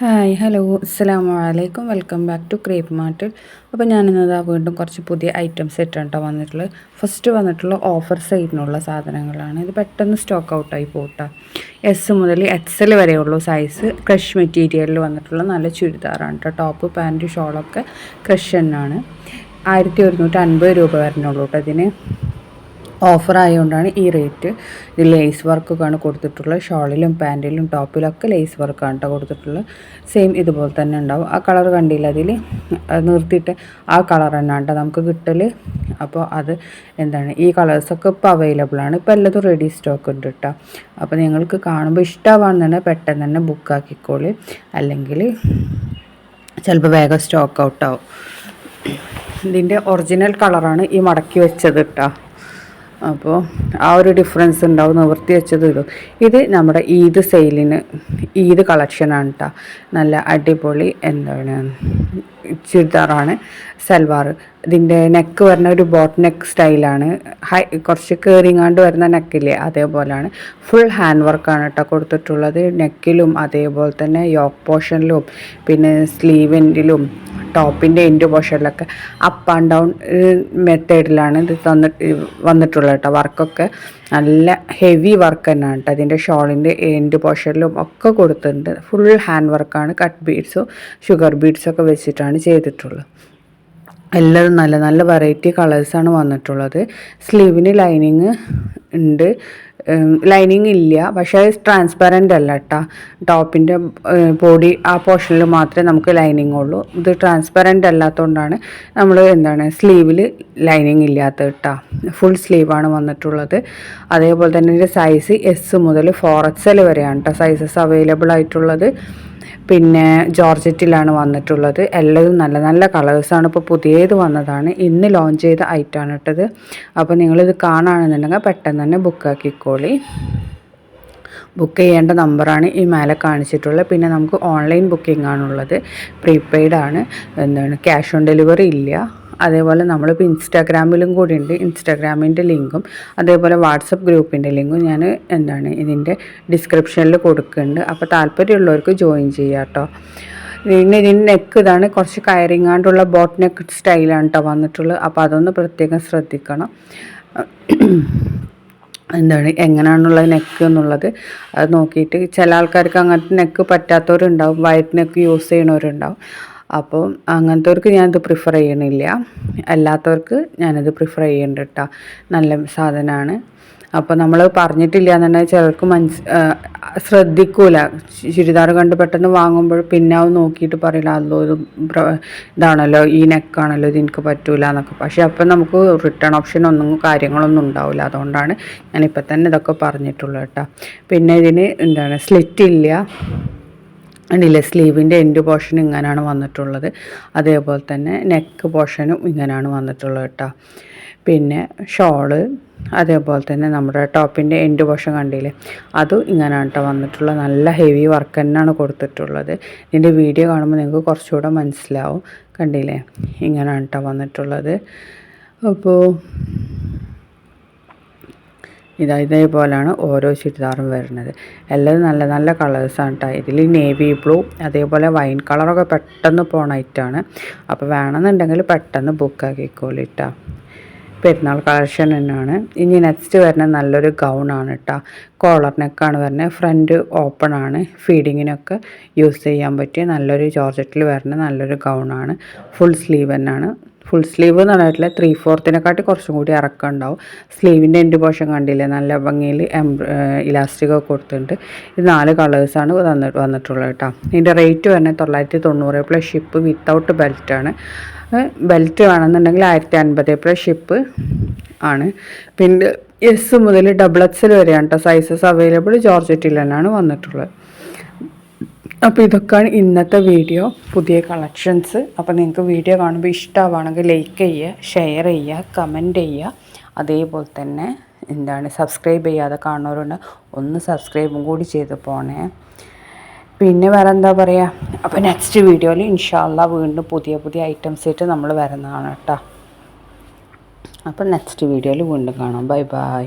Hi hello അസ്സാം വലൈക്കും welcome back to crepe mart അപ്പോൾ ഞാനിന്നതാ വീണ്ടും കുറച്ച് പുതിയ ഐറ്റംസ് ഇട്ടാണ് വന്നിട്ടുള്ളത്. ഫസ്റ്റ് വന്നിട്ടുള്ള ഓഫർ സൈഡിനുള്ള സാധനങ്ങളാണ്. ഇത് പെട്ടെന്ന് സ്റ്റോക്ക് ഔട്ടായി പോട്ടാ. എസ് മുതൽ എക്സൽ വരെയുള്ളൂ സൈസ് ക്രഷ് മെറ്റീരിയലിൽ വന്നിട്ടുള്ള നല്ല ചുരിദാറാണ് കേട്ടോ ടോപ്പ് പാന്റ് ഷോളൊക്കെ ക്രഷ് തന്നെയാണ് ആയിരത്തി ഒരുന്നൂറ്റി അൻപത് രൂപ വരണുള്ളൂ കേട്ടോ ഇതിന്. ഓഫർ ആയതുകൊണ്ടാണ് ഈ റേറ്റ്. ഇത് ലേസ് വർക്കൊക്കെയാണ് കൊടുത്തിട്ടുള്ളത്. ഷോളിലും പാന്റിലും ടോപ്പിലൊക്കെ ലേസ് വർക്കാണ് കേട്ടോ കൊടുത്തിട്ടുള്ളത്. സെയിം ഇതുപോലെ തന്നെ ഉണ്ടാവും. ആ കളർ കണ്ടില്ല അതിൽ നിർത്തിയിട്ട് ആ കളർ തന്നെ കേട്ടോ നമുക്ക് കിട്ടൽ അപ്പോൾ അത് എന്താണ്? ഈ കളേഴ്സൊക്കെ ഇപ്പോൾ അവൈലബിൾ ആണ്. ഇപ്പോൾ എല്ലാതും റെഡി സ്റ്റോക്ക് ഉണ്ട് കേട്ടോ അപ്പോൾ നിങ്ങൾക്ക് കാണുമ്പോൾ ഇഷ്ടമാണെന്നുണ്ടെങ്കിൽ പെട്ടെന്ന് തന്നെ ബുക്ക് ആക്കിക്കോളി. അല്ലെങ്കിൽ ചിലപ്പോൾ വേഗം സ്റ്റോക്ക് ഔട്ടാവും ഇതിന്റെ ഒറിജിനൽ കളറാണ് ഈ മടക്കി വെച്ചത് കേട്ടോ അപ്പോൾ ആ ഒരു ഡിഫറൻസ് ഉണ്ടാവും നിവർത്തി വെച്ചത് ഇടും. ഇത് നമ്മുടെ ഈദ് സെയിലിന് ഈദ് കളക്ഷനാണ് കേട്ടോ നല്ല അടിപൊളി എന്താണ് ചുരിദാറാണ് സൽവാർ. ഇതിന്റെ നെക്ക് വരുന്ന ഒരു ബോട്ട് നെക്ക് സ്റ്റൈലാണ് ഹൈ കുറച്ച് കയറിങ്ങാണ്ട് വരുന്ന നെക്കില്ലേ അതേപോലെയാണ്. ഫുൾ ഹാൻഡ് വർക്കാണ് കേട്ടോ കൊടുത്തിട്ടുള്ളത്. നെക്കിലും അതേപോലെ തന്നെ യോക്ക് പോർഷനിലും പിന്നെ സ്ലീവിന്റിലും ടോപ്പിന്റെ എൻഡ് പോർഷനിലൊക്കെ അപ്പ് ആൻഡ് ഡൗൺ മെത്തേഡിലാണ് ഇത് തന്നിട്ട് വന്നിട്ടുള്ളത് കേട്ടോ. വർക്കൊക്കെ നല്ല ഹെവി വർക്ക് തന്നെയാണ് കേട്ടോ. അതിന്റെ ഷോളിന്റെ എൻഡ് പോർഷനിലും ഒക്കെ കൊടുത്തിട്ടുണ്ട്. ഫുൾ ഹാൻഡ് വർക്കാണ് കട്ട് ബീഡ്സും ഷുഗർ ബീഡ്സൊക്കെ വെച്ചിട്ടാണ് ചെയ്തിട്ടുള്ളത്. എല്ലാതും നല്ല നല്ല വെറൈറ്റി കളേഴ്സാണ് വന്നിട്ടുള്ളത്. സ്ലീവിന് ലൈനിങ് ഉണ്ട്. ലൈനിങ് ഇല്ല. പക്ഷേ ട്രാൻസ്പെറന്റ് അല്ല കേട്ടോ ടോപ്പിന്റെ ബോഡി ആ പോർഷനിൽ മാത്രമേ നമുക്ക് ലൈനിങ് ഉള്ളൂ. ഇത് ട്രാൻസ്പെറന്റ് അല്ലാത്തതുകൊണ്ടാണ് നമ്മൾ എന്താണ് സ്ലീവിൽ ലൈനിങ് ഇല്ലാത്തത് കേട്ടോ ഫുൾ സ്ലീവാണ് വന്നിട്ടുള്ളത്. അതേപോലെ തന്നെ ഇതിന്റെ സൈസ് എസ് മുതൽ ഫോർ എക്സ് എൽ വരെയാണ് കേട്ടോ സൈസസ് അവൈലബിൾ ആയിട്ടുള്ളത്. പിന്നെ ജോർജറ്റിലാണ് വന്നിട്ടുള്ളത്. എല്ലാം നല്ല നല്ല കളേഴ്സാണ് ഇപ്പോൾ പുതിയത് വന്നതാണ്. ഇന്ന് ലോഞ്ച് ചെയ്ത ഐറ്റമാണ് ഇട്ടത്. അപ്പോൾ നിങ്ങളിത് കാണുകയാണെന്നുണ്ടെങ്കിൽ പെട്ടെന്ന് തന്നെ ബുക്കാക്കിക്കോളി ബുക്ക് ചെയ്യേണ്ട നമ്പറാണ് ഈ മേലെ കാണിച്ചിട്ടുള്ളത്. പിന്നെ നമുക്ക് ഓൺലൈൻ ബുക്കിംഗ് ആണുള്ളത്. പ്രീപെയ്ഡ് ആണ്. എന്താണ്? ക്യാഷ് ഓൺ ഡെലിവറി ഇല്ല. അതേപോലെ നമ്മളിപ്പോൾ ഇൻസ്റ്റാഗ്രാമിലും കൂടി ഉണ്ട് ഇൻസ്റ്റാഗ്രാമിന്റെ ലിങ്കും അതേപോലെ വാട്സപ്പ് ഗ്രൂപ്പിന്റെ ലിങ്കും ഞാൻ എന്താണ് ഇതിന്റെ ഡിസ്ക്രിപ്ഷനിൽ കൊടുക്കുന്നുണ്ട്. അപ്പോൾ താല്പര്യമുള്ളവർക്ക് ജോയിൻ ചെയ്യാം കേട്ടോ. പിന്നെ ഇതിന്റെ നെക്ക് ഇതാണ്. കുറച്ച് കയറിങ്ങാണ്ടുള്ള ബോട്ട് നെക്ക് സ്റ്റൈലാണ് കേട്ടോ വന്നിട്ടുള്ളത്. അപ്പോൾ അതൊന്ന് പ്രത്യേകം ശ്രദ്ധിക്കണം. എന്താണ് എങ്ങനെയാണുള്ള നെക്ക് എന്നുള്ളത് അത് നോക്കിയിട്ട് ചില ആൾക്കാർക്ക് അങ്ങനത്തെ നെക്ക് പറ്റാത്തവരുണ്ടാവും. വൈറ്റ് നെക്ക് യൂസ് ചെയ്യണവരുണ്ടാവും. അപ്പോൾ അങ്ങനത്തെവർക്ക് ഞാനിത് പ്രിഫർ ചെയ്യണില്ല. അല്ലാത്തവർക്ക് ഞാനിത് പ്രിഫർ ചെയ്യണ്ട കേട്ടോ നല്ല സാധനമാണ് അപ്പോൾ നമ്മൾ പറഞ്ഞിട്ടില്ല എന്നുണ്ടെങ്കിൽ ചിലർക്ക് മനസ് ശ്രദ്ധിക്കൂല. ചുരിദാർ കണ്ട് പെട്ടെന്ന് വാങ്ങുമ്പോൾ പിന്നെ അത് നോക്കിയിട്ട് പറയില്ല അല്ലോ ഇത് ഇതാണല്ലോ ഈ നെക്കാണല്ലോ ഇത് എനിക്ക് പറ്റൂല എന്നൊക്കെ പക്ഷേ അപ്പം നമുക്ക് റിട്ടേൺ ഓപ്ഷൻ ഒന്നും കാര്യങ്ങളൊന്നും ഉണ്ടാവില്ല. അതുകൊണ്ടാണ് ഞാനിപ്പോൾ തന്നെ ഇതൊക്കെ പറഞ്ഞിട്ടുള്ളൂ കേട്ടോ. പിന്നെ ഇതിന് എന്താണ് സ്ലിറ്റ് ഇല്ല. കണ്ടില്ലേ? സ്ലീവിന്റെ എൻഡ് പോർഷൻ ഇങ്ങനെയാണ് വന്നിട്ടുള്ളത്. അതേപോലെ തന്നെ നെക്ക് പോർഷനും ഇങ്ങനെയാണ് വന്നിട്ടുള്ളത് കേട്ടോ. പിന്നെ ഷോൾ അതേപോലെ തന്നെ നമ്മുടെ ടോപ്പിന്റെ എൻഡ് പോർഷൻ കണ്ടില്ലേ? അതും ഇങ്ങനെയാണ് കേട്ടോ വന്നിട്ടുള്ളത്. നല്ല ഹെവി വർക്ക് തന്നെയാണ് കൊടുത്തിട്ടുള്ളത്. ഇതിന്റെ വീഡിയോ കാണുമ്പോൾ നിങ്ങൾക്ക് കുറച്ചുകൂടെ മനസ്സിലാവും. കണ്ടില്ലേ? ഇങ്ങനെയാണ് കേട്ടോ വന്നിട്ടുള്ളത്. അപ്പോൾ ഇതാ ഇതേപോലെയാണ് ഓരോ ചുരിദാറും വരുന്നത്. എല്ലാം നല്ല നല്ല കളേഴ്സാണ് കേട്ടോ ഇതിൽ നേവി ബ്ലൂ അതേപോലെ വൈൻ കളറൊക്കെ പെട്ടെന്ന് പോണ ഐറ്റാണ് അപ്പോൾ വേണമെന്നുണ്ടെങ്കിൽ പെട്ടെന്ന് ബുക്ക് കേട്ടോ പെരുന്നാൾ കളക്ഷൻ തന്നെയാണ്. ഇനി നെക്സ്റ്റ് വരുന്ന നല്ലൊരു ഗൗണാണ് കേട്ടോ കോളർ വരുന്നത്. ഫ്രണ്ട് ഓപ്പൺ ആണ്. ഫീഡിങ്ങിനൊക്കെ യൂസ് ചെയ്യാൻ പറ്റിയ നല്ലൊരു ജോർജറ്റിൽ വരുന്ന നല്ലൊരു ഗൗണാണ് ഫുൾ സ്ലീവ് തന്നെയാണ്. ഫുൾ സ്ലീവ് എന്ന് പറഞ്ഞിട്ടില്ല ത്രീ ഫോർത്തിനെക്കാട്ടി കുറച്ചും കൂടി ഇറക്കം ഉണ്ടാവും. സ്ലീവിന്റെ എന്റെ പോഷൻ കണ്ടില്ലേ? നല്ല ഭംഗിയിൽ ഇലാസ്റ്റിക് ഒക്കെ കൊടുത്തിട്ടുണ്ട്. ഇത് നാല് കളേഴ്സാണ് വന്നിട്ട് വന്നിട്ടുള്ളത് കേട്ടോ. ഇതിന്റെ റേറ്റ് വരുന്നത് തൊള്ളായിരത്തി തൊണ്ണൂറ് പ്ലസ് ഷിപ്പ് വിത്തൗട്ട് ബെൽറ്റാണ് ബെൽറ്റ് വേണമെന്നുണ്ടെങ്കിൽ ആയിരത്തി അൻപത് പ്ലസ് ഷിപ്പ് ആണ്. പിന്നെ എസ് മുതൽ ഡബിൾ എക്സൽ വരെയാണ് കേട്ടോ സൈസസ് അവൈലബിൾ ജോർജറ്റിൽ തന്നെയാണ് വന്നിട്ടുള്ളത്. അപ്പോൾ ഇതൊക്കെയാണ് ഇന്നത്തെ വീഡിയോ. പുതിയ കളക്ഷൻസ്. അപ്പോൾ നിങ്ങൾക്ക് വീഡിയോ കാണുമ്പോൾ ഇഷ്ടമാണെങ്കിൽ ലൈക്ക് ചെയ്യുക ഷെയർ ചെയ്യുക കമന്റ് ചെയ്യുക. അതേപോലെ തന്നെ എന്താണ് സബ്സ്ക്രൈബ് ചെയ്യാതെ കാണുന്നവരുണ്ട് ഒന്ന് സബ്സ്ക്രൈബും കൂടി ചെയ്ത് പോണേ. പിന്നെ വേറെ എന്താ പറയുക അപ്പോൾ നെക്സ്റ്റ് വീഡിയോയിൽ ഇൻഷാല്ല വീണ്ടും പുതിയ പുതിയ ഐറ്റംസ് ആയിട്ട് നമ്മൾ വരുന്നതാണ് കേട്ടോ. അപ്പോൾ നെക്സ്റ്റ് വീഡിയോയിൽ വീണ്ടും കാണാം. Bye bye